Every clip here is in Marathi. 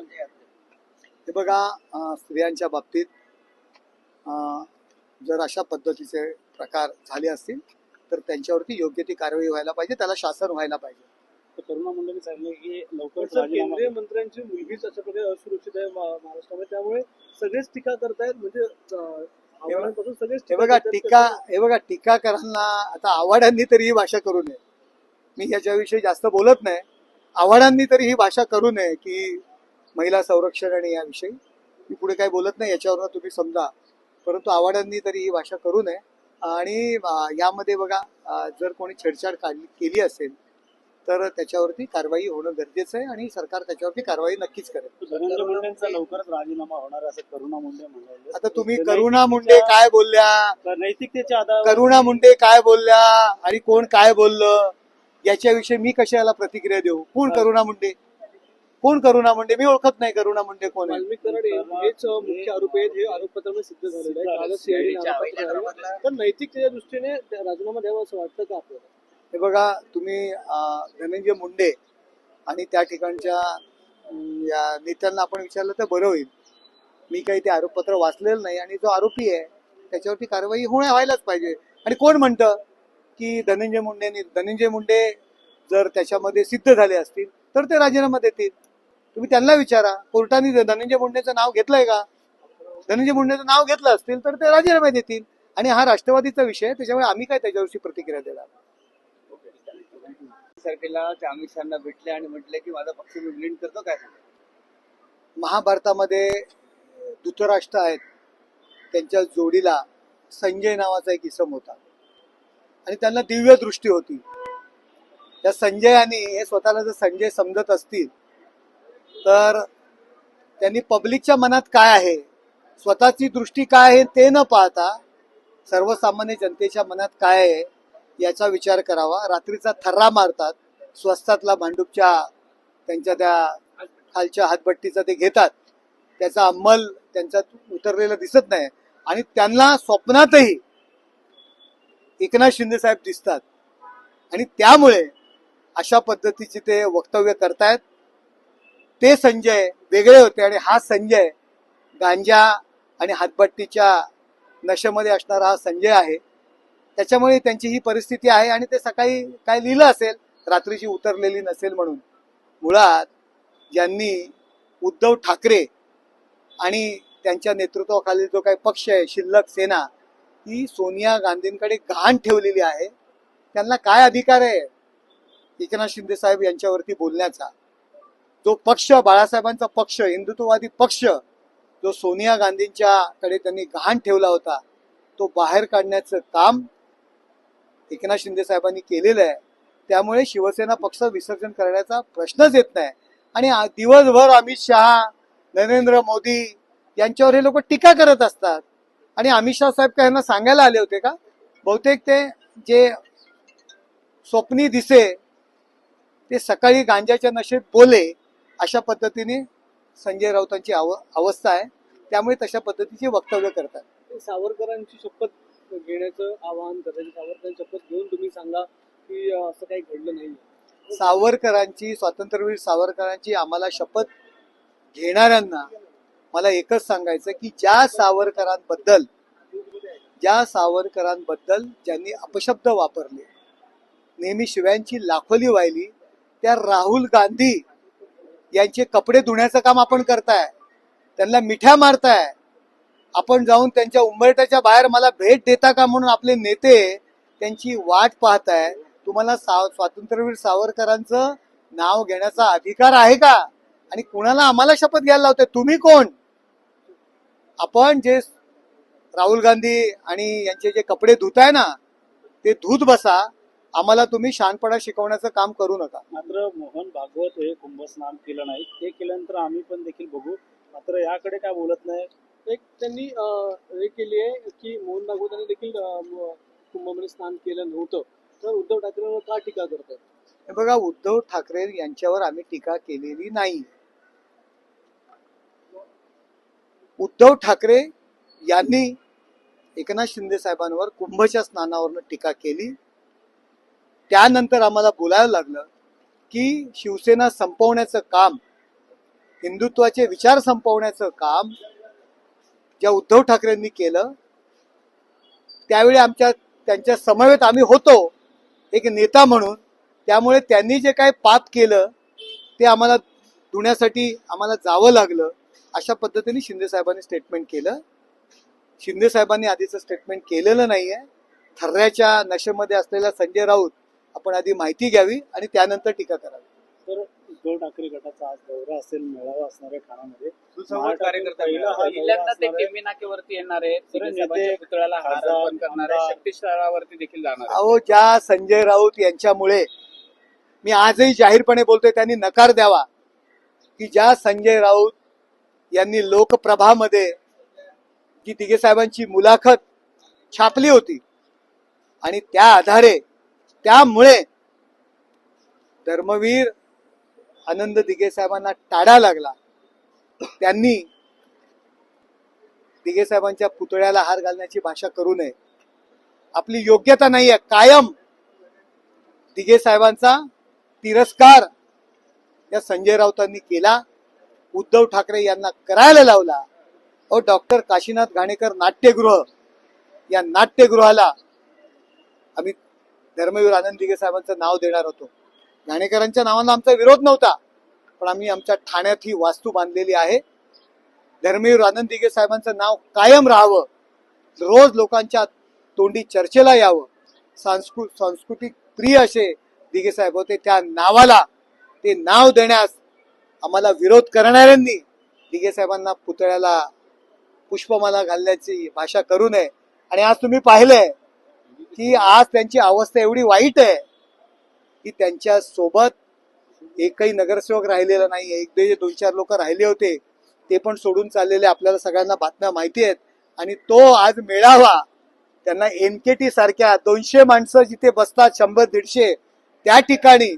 हे बघा स्त्रियांच्या बाबतीत अं, जर अशा पद्धतीचे प्रकार झाले असतील तर त्यांच्यावरती योग्य ती कारवाई व्हायला पाहिजे त्याला शासन व्हायला पाहिजे. तर करुणा मुंडेंनी सांगितलं की राजीनामा केंद्रीय मंत्र्यांची मुलगीच अशा प्रकारे असुरक्षित आहे मा- महाराष्ट्रामध्ये त्यामुळे सगळेच टीका करतायत म्हणजे सगळेच हे बघा. टीका हे बघा टीकाकारांना आता आव्हाडांनी तरी ही भाषा करू नये. मी याच्याविषयी जास्त बोलत नाही. आव्हाडांनी तरी ही भाषा करू नये की महिला संरक्षण आणि याविषयी. मी पुढे काही बोलत नाही याच्यावरून तुम्ही समजा. परंतु आव्हाडांनी तरी ही भाषा करू नये. आणि यामध्ये बघा जर कोणी छेडछाड काढली केली असेल तर त्याच्यावरती कारवाई होणं गरजेचं आहे आणि सरकार त्याच्यावरती कारवाई नक्कीच करेल. लवकरच राजीनामा होणार असं करुणा मुंडे म्हणाले. आता तुम्ही करुणा मुंडे काय बोलल्या? नैतिकतेच्या करुणा मुंडे काय बोलल्या? आणि कोण काय बोललं? याच्याविषयी मी कशाला प्रतिक्रिया देऊ? कोण करुणा मुंडे? कोण करुणा मुंडे? मी ओळखत नाही करुणा मुंडे कोण आहे. वाल्मिक कराड हेच मुख्य आरोपी आहेत हे आरोपपत्रामध्ये सिद्ध झालेलं आहे. कालच CID ने आरोपपत्र आहे. तर नैतिकतेच्या दृष्टीने राजीनामा द्यावा असं वाटतं का आपल्याला? हे बघा तुम्ही अं, धनंजय मुंडे आणि त्या ठिकाणच्या अं, या नेत्यांना आपण विचारलं तर बरं होईल. मी काही ते आरोपपत्र वाचलेलं नाही आणि जो आरोपी आहे त्याच्यावरती कारवाई होण्या व्हायलाच पाहिजे. आणि कोण म्हणतं की धनंजय मुंडेनी धनंजय मुंडे जर त्याच्यामध्ये सिद्ध झाले असतील तर ते राजीनामा देतील. तुम्ही त्यांना विचारा. कोर्टाने धनंजय मुंडेचं नाव घेतलंय का? धनंजय मुंडेचं नाव घेतलं असतील तर ते राजीनामे देतील. आणि हा राष्ट्रवादीचा विषय आहे त्याच्यामुळे आम्ही काय त्याच्यावरची प्रतिक्रिया देणार? सारखेला त्या अमित शहाना भेटले आणि म्हटले की माझा पक्ष मी ब्लिंड करतो काय महाभारतामध्ये धृतराष्ट्र आहेत. त्यांच्या जोडीला संजय नावाचा एक इसम होता. आणि त्यांना दिव्य दृष्टी होती. त्या संजयाने हे स्वतःला जर संजय समजत असतील तर त्यांनी पब्लिकच्या मनात काय आहे? स्वतःची दृष्टी काय आहे ते न पाहता सर्वसामान्य जनतेच्या मनात काय आहे याचा विचार करावा. रात्रीचा थर्रा मारतात स्वस्तातला भांडूपच्या त्यांच्या त्या खालच्या हातभट्टीचा ते घेतात. त्याचा अंमल त्यांच्यात उतरलेला दिसत नाही आणि त्यांना स्वप्नातही एकनाथ शिंदे साहेब दिसतात. आणि त्यामुळे अशा पद्धतीचे ते वक्तव्य करतायत. ते संजय वेगळे होते आणि हा संजय गांजा आणि हातभट्टीच्या नशेमध्ये असणारा हा संजय आहे. त्याच्यामुळे त्यांची ही परिस्थिती आहे आणि ते सकाळी काय लिहिलं असेल रात्रीची उतरलेली नसेल म्हणून. मुळात ज्यांनी उद्धव ठाकरे आणि त्यांच्या नेतृत्वाखाली जो काही पक्ष आहे शिल्लक सेना ही सोनिया गांधींकडे घाण ठेवलेली आहे. त्यांना काय अधिकार आहे एकनाथ शिंदे साहेब यांच्यावरती बोलण्याचा? जो पक्ष बाळासाहेबांचा पक्ष हिंदुत्ववादी पक्ष जो सोनिया गांधींच्या कडे त्यांनी घाण ठेवला होता तो बाहेर काढण्याचं काम एकनाथ शिंदे साहेबांनी केलेलं आहे. त्यामुळे शिवसेना पक्ष विसर्जन करण्याचा प्रश्नच येत नाही. आणि दिवसभर अमित शहा नरेंद्र मोदी यांच्यावर हे लोक टीका करत असतात. आणि अमित शहा साहेब काय यांना सांगायला आले होते का? बहुतेक ते जे स्वप्नी दिसे ते सकाळी गांजाच्या नशेत बोले अशा पद्धतीने संजय राऊतांची अव अवस्था आहे. त्यामुळे तशा पद्धतीची वक्तव्य करतात. सावरकरांची शपथ घेण्याचं आवाहन करायचं सावरकरांची शपथ घेऊन तुम्ही सांगा की असं काही घडलं नाही. सावरकरांची स्वातंत्र्यवीर सावरकरांची आम्हाला शपथ घेणाऱ्यांना मला एकच सांगायचं की ज्या सावरकरांबद्दल ज्या सावरकरांबद्दल ज्यांनी अपशब्द वापरले नेहमी शिव्यांची लाखोली वाहिली त्या राहुल गांधी यांचे कपडे धुण्याचं काम आपण करताय. त्यांना मिठ्या मारताय. आपण जाऊन त्यांच्या उंबरट्याच्या बाहेर मला भेट देता का म्हणून आपले नेते त्यांची वाट पाहताय. तुम्हाला साव स्वातंत्र्यवीर सावरकरांचं नाव घेण्याचा अधिकार आहे का? आणि कुणाला आम्हाला शपथ घ्यायला लावते तुम्ही कोण? आपण जे राहुल गांधी आणि यांचे जे कपडे धुताय ना ते धुत बसा. आम्हाला तुम्ही शहाणपणा शिकवण्याचं काम करू नका. मात्र मोहन भागवत हे कुंभस्नान केलं नाही. ते केल्यानंतर आम्ही पण देखील बघू. मात्र याकडे काय बोलत नाही. एक त्यांनी अं, हे केली आहे की मोहन भागवतांनी देखील अं, म- कुंभमेळ्यात स्नान केलं नव्हतं. तर उद्धव ठाकरेंवर का टीका करतात हे बघा उद्धव ठाकरे यांच्यावर आम्ही टीका केलेली नाही. उद्धव ठाकरे यांनी एकनाथ शिंदे साहेबांवर कुंभच्या स्नानावरनं टीका केली. त्यानंतर आम्हाला बोलायला लागलं की शिवसेना संपवण्याचं काम हिंदुत्वाचे विचार संपवण्याचं काम ज्या उद्धव ठाकरेंनी केलं त्यावेळी आमच्या त्यांच्या समवेत आम्ही होतो एक नेता म्हणून. त्यामुळे त्यांनी जे काय पाप केलं ते आम्हाला धुण्यासाठी आम्हाला जावं लागलं. अशा पद्धतीने शिंदे साहेबांनी स्टेटमेंट केलं. शिंदे साहेबांनी आधीचं स्टेटमेंट केलेलं नाही आहे थर्ऱ्याच्या नशेमध्ये असलेला संजय राऊत आपण आधी माहिती घ्यावी आणि त्यानंतर टीका करावी तर उद्धव ठाकरे गटाचा आज दौरा असेल मेळावा असणार आहे ठाण्यामध्ये सुसंवाद कार्यकर्ता हा मेळावा. दौरा पहिल्यांदा ते. टेंबी नाक्यावरती येणार आहेत तर शिंदे नेते, साहेबांच्या पुतळ्याला हार खासदार, अर्पण करणार आहे आमदार. शक्तीस्थळावरती देखील जाणार आहेत. अहो ज्या संजय राऊत यांच्यामुळे मी आजही जाहीरपणे बोलतोय त्यांनी नकार द्यावा की ज्या संजय राऊत यांनी लोकप्रभामध्ये जी दिघे साहेबांची मुलाखत छापली होती आणि त्या आधारे त्यामुळे धर्मवीर आनंद दिघे साहेबांना टाळा लागला. त्यांनी दिघे साहेबांच्या पुतळ्याला हार घालण्याची भाषा करू नये. आपली योग्यता नाहीये. कायम दिघे साहेबांचा तिरस्कार या संजय राऊतांनी केला. उद्धव ठाकरे यांना करायला लावला. अहो डॉक्टर काशीनाथ घाणेकर नाट्यगृह या नाट्यगृहाला आम्ही धर्मवीर आनंद दिघे साहेबांचं नाव देणार होतो. घाणेकरांच्या नावाला आमचा विरोध नव्हता पण आम्ही आमच्या ठाण्यात ही वास्तू बांधलेली आहे. धर्मवीर आनंद दिघे साहेबांचं नाव कायम राहावं. रोज लोकांच्या तोंडी चर्चेला यावं. सांस्कृ सांस्कृतिक प्रिय असे दिघे साहेब होते. त्या नावाला ते नाव देण्यास आम्हाला विरोध करणाऱ्यांनी दिघे साहेबांना पुतळ्याला पुष्पमाला घालण्याची भाषा करू नये. आणि आज तुम्ही पाहिलंय की आज त्यांची अवस्था एवढी वाईट आहे की त्यांच्यासोबत एकही नगरसेवक राहिलेला नाही एक जे दोन चार लोक राहिले होते. ते पण सोडून चाललेले आपल्याला सगळ्यांना बातम्या माहिती आहेत. आणि तो आज मेळावा त्यांना एनकेटी सारख्या दोनशे माणसं जिथे बसतात शंभर दीडशे त्या ठिकाणी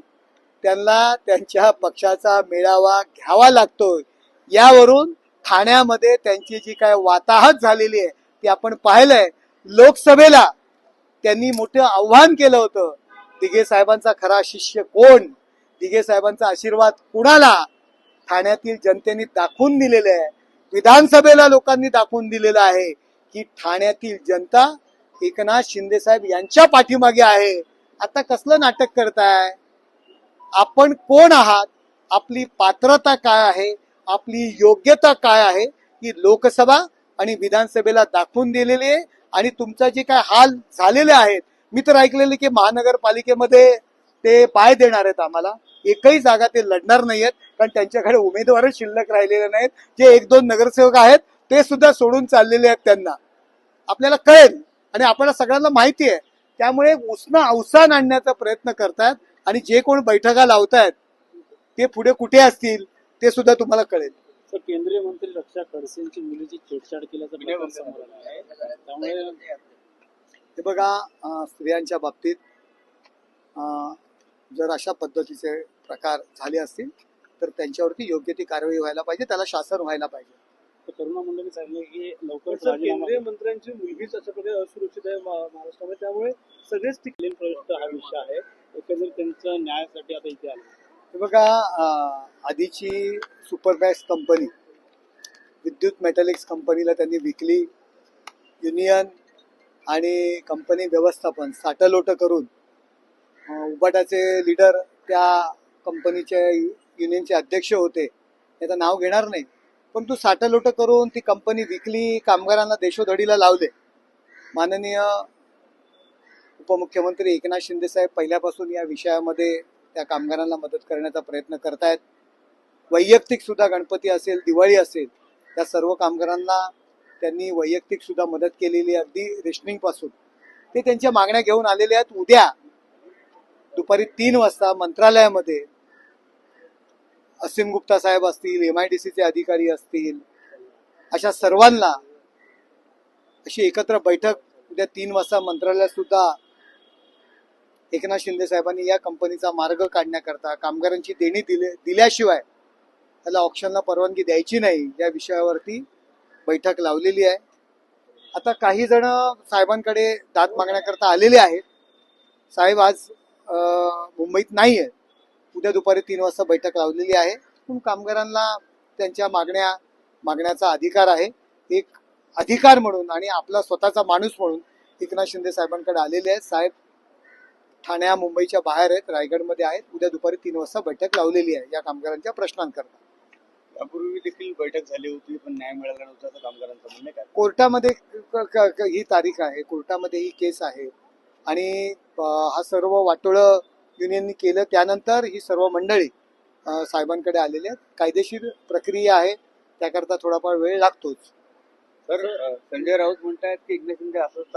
त्यांना त्यांच्या पक्षाचा मेळावा घ्यावा लागतोय. यावरून ठाण्यामध्ये त्यांची जी काय वाताहत झालेली आहे ती आपण पाहिलंय. लोकसभेला त्यांनी मोठं आव्हान केलं होतं. दिघे साहेबांचा खरा शिष्य कोण? दिघे साहेबांचा आशीर्वाद कुणाला? ठाण्यातील जनतेने दाखवून दिलेले आहे. विधानसभेला लोकांनी दाखवून दिलेलं आहे की ठाण्यातील जनता एकनाथ शिंदे साहेब यांच्या पाठीमागे आहे. आता कसलं नाटक करताय? आपण कोण आहात? आपली पात्रता काय आहे? आपली योग्यता काय आहे? ही लोकसभा आणि विधानसभेला दाखवून दिलेली आहे. आणि तुमचा जे काय हाल झालेले आहेत मी तर ऐकलेले की महानगरपालिकेमध्ये ते पाय देणार आहेत आम्हाला. एकही जागा ते लढणार नाहीयेत कारण त्यांच्याकडे उमेदवारच शिल्लक राहिलेले नाहीत. जे एक दोन नगरसेवक आहेत ते सुद्धा सोडून चाललेले आहेत त्यांना. आपल्याला कळेल आणि आपल्याला सगळ्यांना माहिती आहे. त्यामुळे उष्ण अवसान आणण्याचा प्रयत्न करतायत आणि जे कोण बैठका लावतायत ते पुढे कुठे असतील ते सुद्धा तुम्हाला कळेल. तर केंद्रीय मंत्री रक्षा खडसेंची मुलीची छेडछाड केल्याचा प्रकार समोर आला आहे. त्यामुळे हे बघा स्त्रियांच्या बाबतीत जर अशा पद्धतीचे प्रकार झाले असतील तर त्यांच्यावरती योग्य ती कारवाई व्हायला पाहिजे त्याला शासन व्हायला पाहिजे. तर करुणा मुंडेंनी सांगितलं की राजीनामा केंद्रीय मंत्र्यांची मुलगीच अशा प्रकारे असुरक्षित आहे महाराष्ट्रामध्ये त्यामुळे सगळेच ठिकाणी क्लीन प्रविष्ट हा विषय आहे. एकंदरीत त्यांच्या न्यायासाठी आता इथे आले बघा आधीची सुपरबॅक्स कंपनी विद्युत मेटॅलिक्स कंपनीला त्यांनी विकली. युनियन आणि कंपनी व्यवस्थापन साटलोट करून उबाटाचे लीडर त्या कंपनीचे युनियनचे अध्यक्ष होते. त्याचं नाव घेणार नाही. पण तू साटलोट करून ती कंपनी विकली कामगारांना देशोधडीला लावले. माननीय उपमुख्यमंत्री एकनाथ शिंदेसाहेब पहिल्यापासून या विषयामध्ये त्या कामगारांना मदत करण्याचा प्रयत्न करतायत. वैयक्तिक सुद्धा गणपती असेल दिवाळी असेल त्या सर्व कामगारांना त्यांनी वैयक्तिक सुद्धा मदत केलेली अगदी रेशनिंगपासून. ते त्यांच्या मागण्या घेऊन आलेले आहेत. उद्या दुपारी तीन वाजता मंत्रालयामध्ये असीम गुप्ता साहेब असतील एम आय डी सीचे अधिकारी असतील अशा सर्वांना अशी एकत्र बैठक उद्या तीन वाजता मंत्रालयात सुद्धा एकनाथ शिंदे साहेबांनी या कंपनीचा मार्ग काढण्याकरता कामगारांची देणी दिले दिल्याशिवाय त्याला ऑप्शनला परवानगी द्यायची नाही या विषयावरती बैठक लावलेली आहे. आता काही जण साहेबांकडे दाद मागण्याकरता आलेले आहेत. साहेब आज मुंबईत नाही आहेत उद्या दुपारी तीन वाजता बैठक लावलेली आहे. पण कामगारांना त्यांच्या मागण्या मागण्याचा अधिकार आहे. एक अधिकार म्हणून आणि आपला स्वतःचा माणूस म्हणून एकनाथ शिंदे साहेबांकडे आलेले आहेत. साहेब ठाण्या मुंबईच्या बाहेर आहेत रायगडमध्ये आहेत. उद्या दुपारी तीन वाजता बैठक लावलेली आहे या कामगारांच्या प्रश्नांकरता. यापूर्वी देखील बैठक झाली होती पण न्याय मिळाला नव्हता असं कामगारांचं म्हणणं. काय? कोर्टामध्ये क- क- क- ही तारीख आहे. कोर्टामध्ये ही केस आहे. आणि अं, हा सर्व वाटोळं युनियननी केलं. त्यानंतर ही सर्व मंडळी अं, साहेबांकडे आलेली आहेत. कायदेशीर प्रक्रिया आहे. त्याकरता थोडाफार वेळ लागतोच. तर अं, संजय राऊत म्हणतायत की एकनाथ शिंदे असं